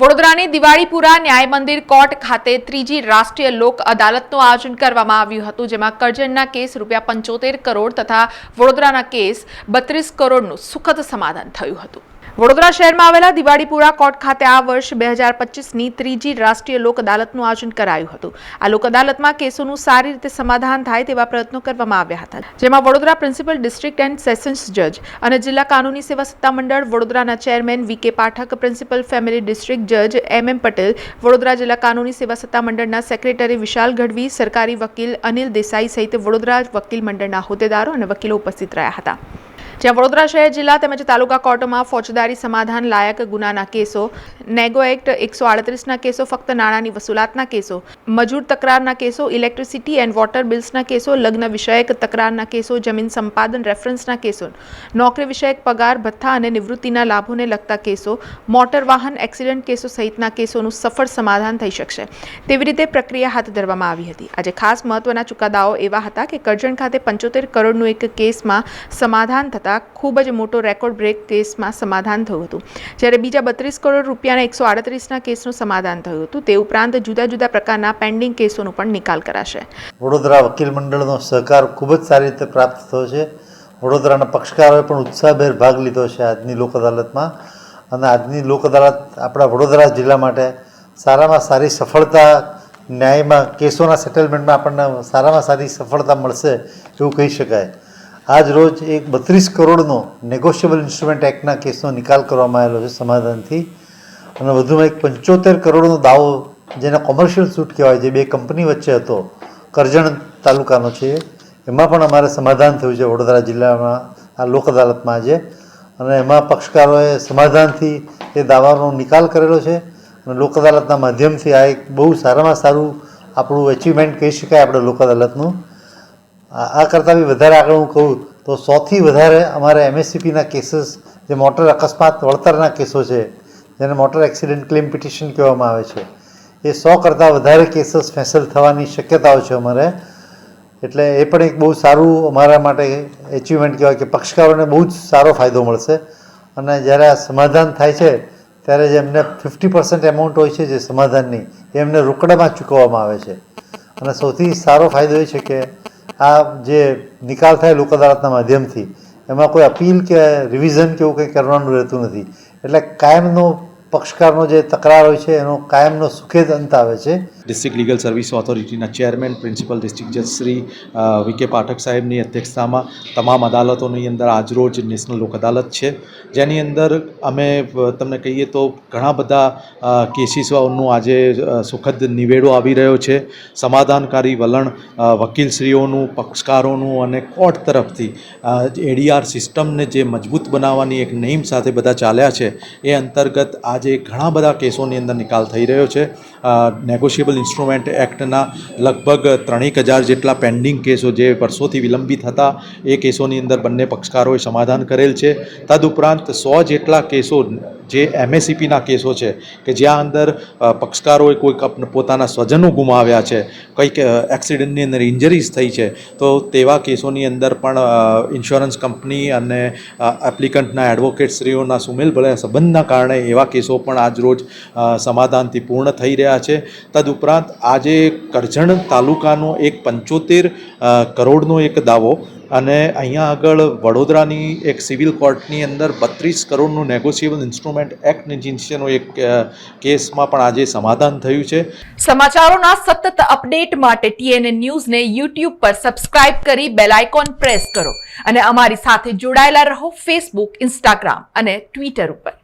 વડોદરાની દિવાળીપુરા ન્યાય મંદિર કોર્ટ ખાતે ત્રીજી રાષ્ટ્રીય લોક અદાલતનું આયોજન કરવામાં આવ્યું હતું, જેમાં કરજણના કેસ રૂપિયા પંચોતેર કરોડ તથા વડોદરાના કેસ બત્રીસ કરોડનું સુખદ સમાધાન થયું હતું. વડોદરા શહેરમાં આવેલા દિવાળીપુરા કોર્ટ ખાતે આ વર્ષ બે હજાર પચીસની ત્રીજી રાષ્ટ્રીય લોક અદાલતનું આયોજન કરાયું હતું. આ લોક અદાલતમાં કેસોનું સારી રીતે સમાધાન થાય તેવા પ્રયત્નો કરવામાં આવ્યા હતા. જેમાં Vadodara principal district and sessions જજ અને જિલ્લા કાનૂની સેવા સત્તામંડળ, વડોદરાના ચેરમેન વી કે પાઠક, પ્રિન્સિપલ ફેમિલી ડિસ્ટ્રિક્ટ જજ એમ એમ પટેલ, વડોદરા જિલ્લા કાનૂની સેવા સત્તામંડળના સેક્રેટરી વિશાલ ગઢવી, સરકારી વકીલ અનિલ દેસાઈ સહિત વડોદરા વકીલ મંડળના હોદ્દેદારો અને વકીલો ઉપસ્થિત રહ્યા હતા. જ્યાં વડોદરા શહેર જિલ્લા તેમજ તાલુકા કોર્ટોમાં ફોજદારી સમાધાન લાયક ગુનાના કેસો, નેગો એક્ટ એકસો આડત્રીસના કેસો, ફક્ત નાણાંની વસૂલાતના કેસો, મજૂર તકરારના કેસો, ઇલેક્ટ્રિસિટી એન્ડ વોટર બિલ્સના કેસો, લગ્ન વિષયક તકરારના કેસો, જમીન સંપાદન રેફરન્સના કેસો, નોકરી વિષયક પગાર, ભથ્થા અને નિવૃત્તિના લાભોને લગતા કેસો, મોટર વાહન એક્સિડન્ટ કેસો સહિતના કેસોનું સફળ સમાધાન થઈ શકશે. તેવી રીતે પ્રક્રિયા હાથ ધરવામાં આવી હતી. આજે ખાસ મહત્વના ચુકાદાઓ એવા હતા કે કરજણ ખાતે પંચોતેર કરોડનું એક કેસમાં સમાધાન થતાં ખૂબ જ મોટો રેકોર્ડ બ્રેક કેસમાં સમાધાન થયું હતું. જ્યારે બીજા બત્રીસ કરોડ રૂપિયાના એકસો આડત્રીસના કેસનું સમાધાન થયું હતું, તે ઉપરાંત જુદા જુદા પ્રકારના પેન્ડિંગ કેસોનો પણ નિકાલ કરાશે. વડોદરા વકીલ મંડળનો સહકાર ખૂબ જ સારી રીતે પ્રાપ્ત થયો છે. વડોદરાના પક્ષકારોએ પણ ઉત્સાહભેર ભાગ લીધો છે આજની લોક અદાલતમાં. અને આજની લોક અદાલત આપણા વડોદરા જિલ્લા માટે સારામાં સારી સફળતા, ન્યાયમાં, કેસોના સેટલમેન્ટમાં આપણને સારામાં સારી સફળતા મળશે એવું કહી શકાય. આજ રોજ એક બત્રીસ કરોડનો નેગોશિયેબલ ઇન્સ્ટ્રુમેન્ટ એક્ટના કેસનો નિકાલ કરવામાં આવેલો છે સમાધાનથી. અને વધુમાં એક પંચોતેર કરોડનો દાવો જેને કોમર્શિયલ સૂટ કહેવાય જે બે કંપની વચ્ચે હતો, કરજણ તાલુકાનો છે એમાં પણ અમારે સમાધાન થયું છે વડોદરા જિલ્લામાં, આ લોક અદાલતમાં આજે. અને એમાં પક્ષકારોએ સમાધાનથી એ દાવાનો નિકાલ કરેલો છે. અને લોક અદાલતના માધ્યમથી આ એક બહુ સારામાં સારું આપણું એચિવમેન્ટ કહી શકાય આપણે લોક અદાલતનું. આ આ કરતાં બી વધારે આગળ હું કહું તો સૌથી વધારે અમારે એમએસસીપીના કેસીસ જે મોટર અકસ્માત વળતરના કેસો છે, જેને મોટર એક્સિડન્ટ ક્લેમ પિટિશન કહેવામાં આવે છે, એ સો કરતાં વધારે કેસીસ ફેસલ થવાની શક્યતાઓ છે અમારે. એટલે એ પણ એક બહુ સારું અમારા માટે એચિવમેન્ટ કહેવાય કે પક્ષકારોને બહુ જ સારો ફાયદો મળશે. અને જ્યારે આ સમાધાન થાય છે, ત્યારે જે એમને ફિફ્ટી પર્સન્ટ એમાઉન્ટ હોય છે જે સમાધાનની, એ એમને રોકડામાં ચૂકવવામાં આવે છે. અને સૌથી સારો ફાયદો એ છે કે આ જે નિકાલ થાય લોક અદાલતના માધ્યમથી, એમાં કોઈ અપીલ કે રિવિઝન કે એવું કંઈ કરવાનું રહેતું નથી. એટલે કાયમનો પક્ષકારનો જે તકરાર હોય છે એનો કાયમનો સુખેદ અંત આવે છે. ડિસ્ટ્રિક્ટ લીગલ સર્વિસ ઓથોરિટીના ચેરમેન પ્રિન્સિપલ ડિસ્ટ્રિક્ટ જજ શ્રી અ, કે પાઠક સાહેબની અધ્યક્ષતામાં તમામ અદાલતોની અંદર આજરોજ નેશનલ લોક અદાલત છે. જેની અંદર અમે તમને કહીએ તો ઘણા બધા કેસીસોનું આજે સુખદ નિવેડો આવી રહ્યો છે. સમાધાનકારી વલણ વકીલશ્રીઓનું પક્ષકારોનું અને કોર્ટ તરફથી એડીઆર સિસ્ટમને જે મજબૂત બનાવવાની એક નેમ સાથે બધા ચાલ્યા છે એ અંતર્ગત આજે ઘણા બધા કેસોની અંદર નિકાલ થઈ રહ્યો છે. નેગોશિયેબલ ઇન્સ્ટ્રુમેન્ટ એક્ટના લગભગ ત્રણેક હજાર જેટલા પેન્ડિંગ કેસો જે વર્ષોથી વિલંબિત હતા, એ કેસોની અંદર બંને પક્ષકારોએ સમાધાન કરેલ છે. તદુપરાંત સો જેટલા કેસો જે એમએસીપીના કેસો છે કે જ્યાં અંદર પક્ષકારોએ કોઈક પોતાના સ્વજનો ગુમાવ્યા છે, કંઈક એક્સિડન્ટની અંદર ઇન્જરીઝ થઈ છે, તો તેવા કેસોની અંદર પણ ઇન્સ્યોરન્સ કંપની અને એપ્લિકન્ટના એડવોકેટશ્રીઓના સુમેલ ભલે સંબંધના કારણે એવા કેસો પણ આજરોજ સમાધાનથી પૂર્ણ થઈ રહ્યા છે. તદુપરાંત આજે કરજણ તાલુકાનો એક પંચોતેર કરોડનો એક દાવો અને અહીંયા આગળ વડોદરાની એક સિવિલ કોર્ટની અંદર બત્રીસ કરોડનું નેગોશિયેબલ ઇન્સ્ટ્રુમેન્ટ એક્ટ નીચેનો એક કેસમાં પણ આજે સમાધાન થયું છે. સમાચારોના સતત અપડેટ માટે ટીએનએ ન્યૂઝને યુટ્યુબ પર સબસ્ક્રાઇબ કરી બેલ આઇકોન પ્રેસ કરો અને અમારી સાથે જોડાયેલા રહો ફેસબુક, ઇન્સ્ટાગ્રામ અને ટ્વિટર ઉપર.